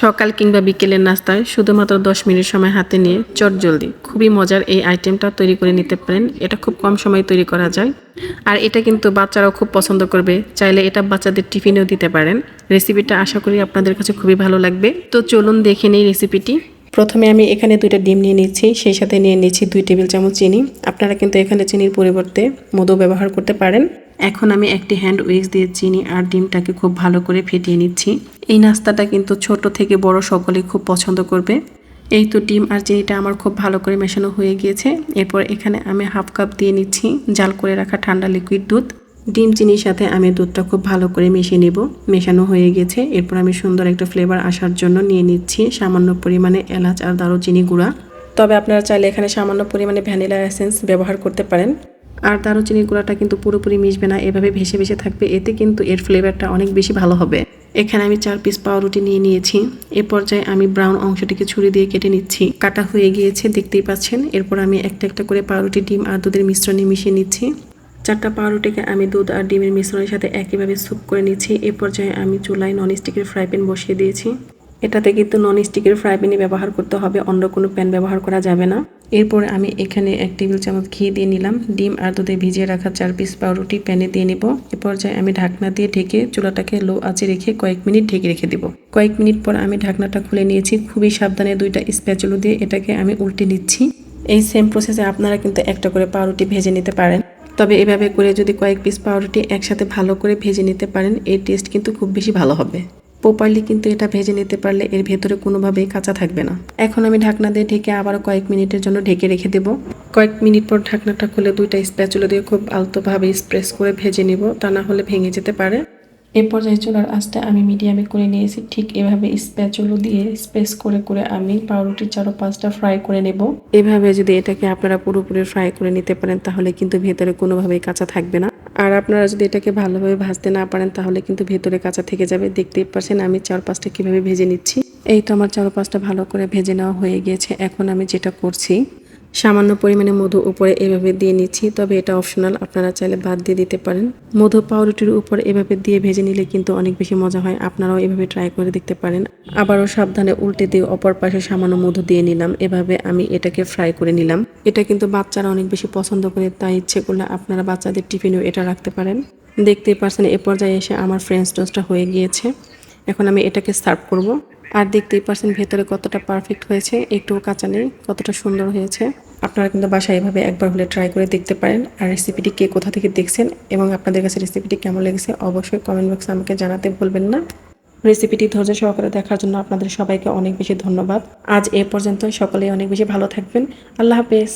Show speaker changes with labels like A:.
A: সকাল কিংবা বিকেলের নাস্তায় শুধুমাত্র দশ মিনিট সময় হাতে নিয়ে চট জলদি। খুবই মজার এই আইটেমটা তৈরি করে নিতে পারেন। এটা খুব কম সময়ে তৈরি করা যায়। আর এটা কিন্তু বাচ্চারাও খুব পছন্দ করবে। চাইলে এটা বাচ্চাদের টিফিনেও দিতে পারেন। রেসিপিটা আশা করি আপনাদের কাছে খুবই ভালো লাগবে। তো চলুন দেখে নিই রেসিপিটি। প্রথমে আমি এখানে দুইটা ডিম নিয়ে নিচ্ছি। সেই সাথে নিয়ে নিচ্ছি দুই টেবিল চামচ চিনি। আপনারা কিন্তু এখানে চিনির পরিবর্তে মধু ব্যবহার করতে পারেন। এখন আমি একটি হ্যান্ড উইক্স দিয়ে চিনি আর ডিমটাকে খুব ভালো করে ফেটিয়ে নিচ্ছি। এই নাস্তাটা কিন্তু ছোট থেকে বড় সকলেই খুব পছন্দ করবে। এই তো ডিম আর চিনিটা আমার খুব ভালো করে মেশানো হয়ে গিয়েছে। এরপর এখানে আমি হাফ কাপ দিয়ে নিচ্ছি জাল করে রাখা ঠান্ডা লিকুইড দুধ। ডিম চিনির সাথে আমি দুধটা খুব ভালো করে মিশিয়ে নিব। মেশানো হয়ে গেছে এরপর আমি সুন্দর একটা ফ্লেভার আসার জন্য নিয়ে নিচ্ছি সামান্য পরিমাণে এলাচ আর দারুচিনি গুঁড়া। তবে আপনারা চাইলে এখানে সামান্য পরিমাণে ভ্যানিলা এসেন্স ব্যবহার করতে পারেন। আর দারুচিনির গুঁড়াটা কিন্তু পুরোপুরি মিশবে না, এভাবে ভেসে ভেসে থাকবে, এতে কিন্তু এর ফ্লেভারটা অনেক বেশি ভালো হবে। এখানে আমি চার পিস পাউরুটি নিয়ে নিয়েছি। এ পর্যায়ে আমি ব্রাউন অংশটিকে ছুরি দিয়ে কেটে নিচ্ছি। কাটা হয়ে গিয়েছে, দেখতেই পাচ্ছেন। এরপর আমি একটা একটা করে পাউরুটি, ডিম আর দুধের মিশ্রণে মিশিয়ে নিচ্ছি। চারটা পাউরুটিকে আমি দুধ আর ডিমের মিশ্রণের সাথে একইভাবে স্যুপ করে নিচ্ছি। এ পর্যায়ে আমি চুলায় নন স্টিকের ফ্রাই প্যান বসিয়ে দিয়েছি। এটাতে কিন্তু নন স্টিকের ফ্রাই প্যানই ব্যবহার করতে হবে, অন্য কোনো প্যান ব্যবহার করা যাবে না। এরপর আমি এখানে এক টেবিল চামচ ঘি দিয়ে নিলাম। ডিম আর দুধে ভিজিয়ে রাখা চার পিস পাউরুটি প্যানে দিয়ে নিব। এ পর্যায়ে আমি ঢাকনা দিয়ে ঢেকে চুলাটাকে লো আঁচে রেখে কয়েক মিনিট ঢেকে রেখে দিব। কয়েক মিনিট পর আমি ঢাকনাটা খুলে নিয়েছি। খুবই সাবধানে দুইটা স্প্যাচুলো দিয়ে এটাকে আমি উল্টে নিচ্ছি। এই সেম প্রসেসে আপনারা কিন্তু একটা করে পাউরুটি ভেজে নিতে পারেন। তবে এভাবে করে যদি কয়েক পিস পাউরুটি একসাথে ভালো করে ভেজে নিতে পারেন, এর টেস্ট কিন্তু খুব বেশি ভালো হবে। প্রপারলি কিন্তু এটা ভেজে নিতে পারলে এর ভেতরে কোনোভাবেই কাঁচা থাকবে না। এখন আমি ঢাকনা দিয়ে ঢেকে আবারও কয়েক মিনিটের জন্য ঢেকে রেখে দেবো। কয়েক মিনিট পর ঢাকনাটা খুলে দুইটা স্প্যাচুলো দিয়ে খুব আলতোভাবে স্প্রেস করে ভেজে নিব, তা না হলে ভেঙে যেতে পারে। এ পর্যায়ে চুলার আঁচটা আমি মিডিয়ামে করে নিয়েছি, ঠিক এভাবে স্প্যাচুলো দিয়ে স্পেস করে করে আমি পাউরুটির চারো পাঁচটা ফ্রাই করে নেব। এভাবে যদি এটাকে আপনারা পুরোপুরি ফ্রাই করে নিতে পারেন, তাহলে কিন্তু ভেতরে কোনোভাবেই কাঁচা থাকবে না। আর আপনারা যদি এটাকে ভালোভাবে ভাজতে না পারেন, তাহলে কিন্তু ভেতরে কাঁচা থেকে যাবে। দেখতেই পারছেন, আমি চার পাঁচটা কীভাবে ভেজে নিচ্ছি। এই তো আমার চার পাঁচটা ভালো করে ভেজে নেওয়া হয়ে গিয়েছে। এখন আমি যেটা করছি সামান্য পরিমাণে মধু উপরে এভাবে দিয়ে নিচ্ছি, তবে এটা অপশনাল, আপনারা চাইলে বাদ দিয়ে দিতে পারেন। মধু পাউরুটির উপর এভাবে দিয়ে ভেজে নিলে কিন্তু অনেক বেশি মজা হয়, আপনারাও এভাবে ট্রাই করে দেখতে পারেন। আবারও সাবধানে উল্টে দিয়ে অপর পাশে সামান্য মধু দিয়ে নিলাম, এভাবে আমি এটাকে ফ্রাই করে নিলাম। এটা কিন্তু বাচ্চারা অনেক বেশি পছন্দ করে, তাই ইচ্ছে করলে আপনারা বাচ্চাদের টিফিনেও এটা রাখতে পারেন। দেখতেই পারছেন, এ পর্যায়ে এসে আমার ফ্রেঞ্চ টোস্টটা হয়ে গিয়েছে। এখন আমি এটাকে সার্ভ করব। আর দেখতেই পারছেন ভেতরে কতটা পারফেক্ট হয়েছে, একটুও কাঁচা নেই, কতটা সুন্দর হয়েছে। আপনারা কিন্তু বাসায় এভাবে একবার হলে ট্রাই করে দেখতে পারেন। আর রেসিপিটি কে কোথা থেকে দেখছেন এবং আপনাদের কাছে রেসিপিটি কেমন লেগেছে অবশ্যই কমেন্ট বক্সে আমাকে জানাতে ভুলবেন না। রেসিপিটি ধৈর্য সহকারে দেখার জন্য আপনাদের সবাইকে অনেক বেশি ধন্যবাদ। আজ এ পর্যন্ত সকলেই অনেক বেশি ভালো থাকবেন। আল্লাহ হাফেজ।